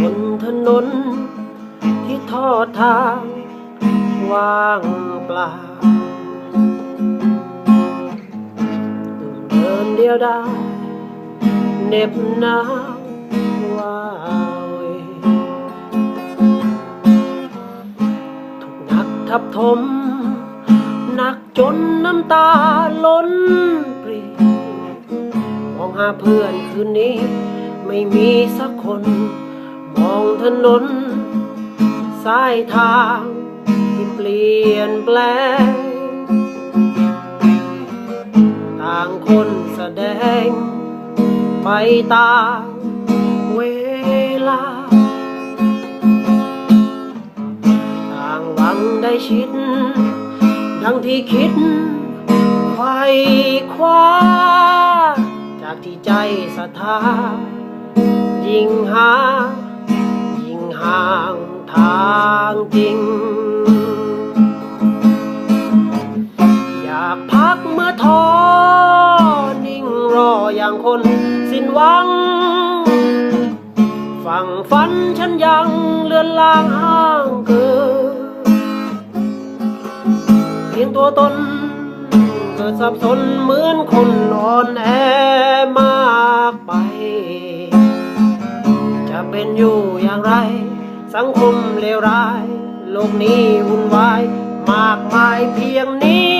บนถนนที่ทอดทางว่างเปล่าต้องเดินเดียวได้เหน็บหนาวว้าวถูกหนักทับถมหนักจนน้ำตาล้นปรีมองหาเพื่อนคืนนี้ ไม่มีสักคน มองถนน สายทางที่เปลี่ยนแปลง ต่างคนแสดง ไปตามเวลา ต่างหวังได้ชิด ดังที่คิดไขว้คว้าจากที่ใจศรัทธา ยิ่งหา ยิ่งห่างทางจริง อยากพักเมื่อท้อนิ่งรออย่างคนสิ้นหวัง ฝั่งฝันฉันยังเลือนลางห่างเกินเพียงตัวตนเกิดสับสนเหมือนคนอ่อนแอมา เป็นอยู่อย่างไร สังคมเลวร้าย โลกนี้วุ่นวาย มากมายเพียงนี้